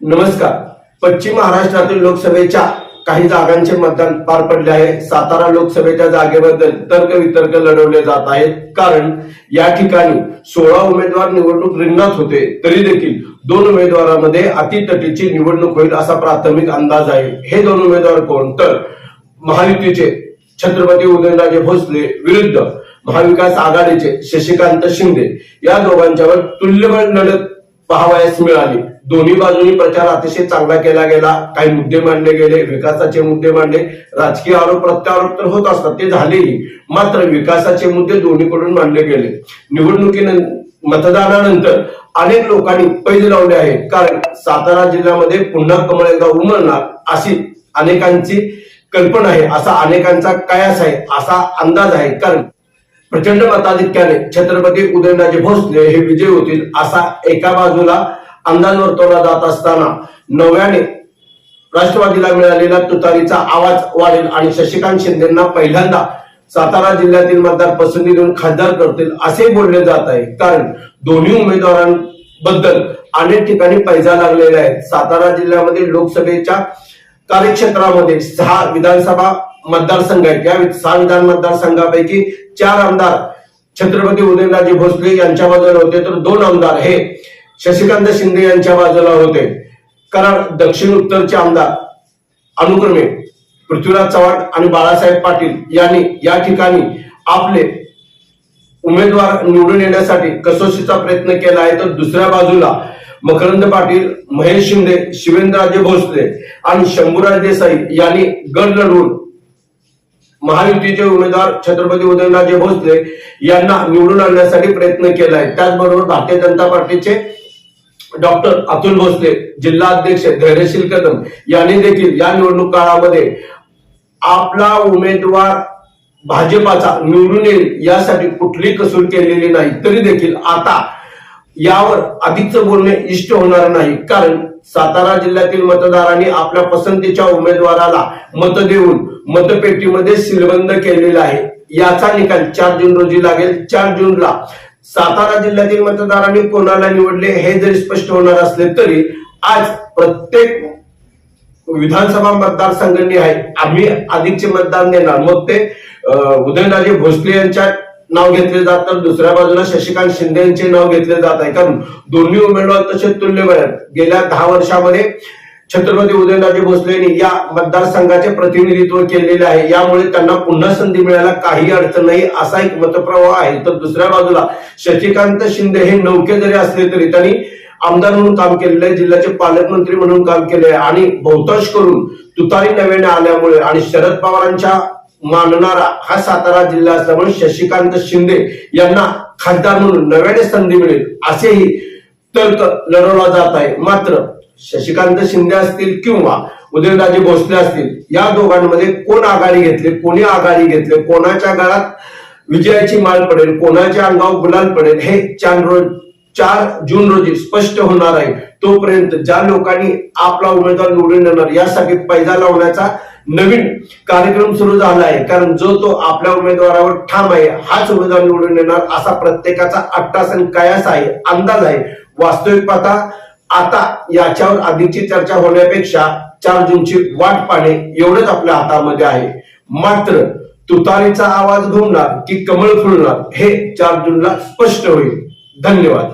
नमस्कार. पश्चिम महाराष्ट्रातील लोकसभेच्या काही जागांचे मतदान पार पडले आहे. सातारा लोकसभेच्या जागेबद्दल तर्कवितर्क लढवले जात आहेत. कारण या ठिकाणी सोळा उमेदवार निवडणूक रिंगणात होते. तरी देखील दोन उमेदवारांमध्ये अतितटीची निवडणूक होईल असा प्राथमिक अंदाज आहे. हे दोन उमेदवार कोण? तर महायुतीचे छत्रपती उदयनराजे भोसले विरुद्ध महाविकास आघाडीचे शशिकांत शिंदे. या दोघांच्यावर तुल्यबळ लढत पाहावयास मिळाली. दोन्ही बाजूनी प्रचार अतिशय चांगला केला गेला. काही मुद्दे मांडले गेले विकासाचे मुद्दे मांडले. राजकीय आरोप प्रत्यारोप तर होत असतात ते झालेही. मात्र विकासाचे मुद्दे दोन्हीकडून मांडले गेले. निवडणुकीनंतर मतदानानंतर अनेक लोकांनी पैज लावले आहे कारण सातारा जिल्ह्यामध्ये पुन्हा कमळ एकदा उमलणार अशी अनेकांची कल्पना आहे. असा अनेकांचा कयास आहे असा अंदाज आहे. कारण प्रचंड मताधिक्याने छत्रपती उदयनराजे भोसले हे विजय होतील असा एका बाजूला अंदाज वर्तवला जात असताना नव्याने राष्ट्रवादीला मिळालेला तुतारीचा आवाज वाढेल आणि शशिकांत शिंदेना पहिल्यांदा सातारा जिल्ह्यातील मतदार पसंती देऊन खासदार करतील असे बोलले जात आहे. कारण दोन्ही उमेदवारांबद्दल अनेक ठिकाणी पैजा लागलेला आहेत. सातारा जिल्ह्यामध्ये लोकसभेच्या कार्यक्षेत्रामध्ये सहा विधानसभा मतदारसंघ आहेत. या सहा विधान मतदारसंघापैकी चार आमदार छत्रपती उदयनराजे भोसले यांच्या बाजूला होते तर दोन आमदार हे शशिकांत शिंदे यांच्या बाजूला होते. कारण दक्षिण उत्तरचे आमदार अनुक्रमे पृथ्वीराज चव्हाण आणि बाळासाहेब पाटील यांनी या ठिकाणी आपले उमेदवार निवडून येण्यासाठी कसोशीचा प्रयत्न केला आहे. तर दुसऱ्या बाजूला मकरंद पाटील महेश शिंदे शिवेंद्रराजे भोसले आणि शंभूराज देसाई यांनी गड लढवून महायुतीचे उमेदवार छत्रपती उदयनराजे भोसले यांना निवडून आणण्यासाठी प्रयत्न केला आहे त्याचबरोबर भारतीय जनता पार्टीचे डॉक्टर अतुल भोसले जिल्हा अध्यक्ष धैर्यशील कदम यांनी देखील या निवडणूक काळामध्ये आपला उमेदवार भाजपाचा निवडून येईल यासाठी कुठली कसूर केलेली नाही तरी देखील आता यावर अधिकचं बोलणे इष्ट होणार नाही. कारण सातारा जिल्ह्यातील मतदारांनी आपल्या पसंतीच्या उमेदवाराला मत देऊन मतपेटीमध्ये सीलबंद केलेला आहे. याचा निकाल चार जून रोजी लागेल. चार जूनला सातारा जिल्ह्यातील मतदारांनी कोणाला निवडले हे जरी स्पष्ट होणार असले तरी आज प्रत्येक विधानसभा मतदारसंघांनी आहे. आम्ही अधिकचे मतदान देणार. मग ते अं, उदयनराजे भोसले यांच्या नाव घेतले जात तर दुसऱ्या बाजूला शशिकांत शिंदे यांचे नाव घेतले जात आहे. कारण दोन्ही उमेदवार तसे तुल्यबळ आहेत. गेल्या दहा वर्षामध्ये छत्रपती उदयनराजे भोसले यांनी या मतदारसंघाचे प्रतिनिधित्व केलेले आहे. यामुळे त्यांना पुन्हा संधी मिळायला काही अडचण नाही असा एक मतप्रवाह आहे. तर दुसऱ्या बाजूला शशिकांत शिंदे हे नौके जरी असले तरी त्यांनी आमदार म्हणून काम केलेलं आहे जिल्ह्याचे पालकमंत्री म्हणून काम केले आहे. आणि बहुतांश करून तुतारी नव्याने आल्यामुळे आणि शरद पवारांच्या मानणारा हा सातारा जिल्हा असल्यामुळे शशिकांत शिंदे यांना खासदार म्हणून नव्याने संधी मिळेल असेही तर्क लढवला जात आहे. मात्र शशिकांत शिंदे असतील किंवा उदयनराजे भोसले असतील या दोघांमध्ये कोण आघाडी घेतली कोणी आघाडी घेतली कोणाच्या गळात विजयाची माळ पडेल कोणाच्या अंगावर गुलाल पडेल हे चार रोज चार जून रोजी स्पष्ट होणार आहे. तोपर्यंत ज्या लोकांनी आपला उमेदवार निवडून येणार यासाठी पैदा लावण्याचा नवीन कार्यक्रम सुरू झाला आहे. कारण जो तो आपल्या उमेदवारावर ठाम आहे हाच उमेदवार निवडून येणार असा प्रत्येकाचा अट्टासन कयास आहे अंदाज आहे. वास्तविक पाहता आता याच्यावर अधिकची चर्चा होण्यापेक्षा चार जूनची वाट पाहणे एवढंच आपल्या हातामध्ये आहे. मात्र तुतारीचा आवाज घुमणार की कमळ फुलणार हे चार जूनला स्पष्ट होईल. धन्यवाद.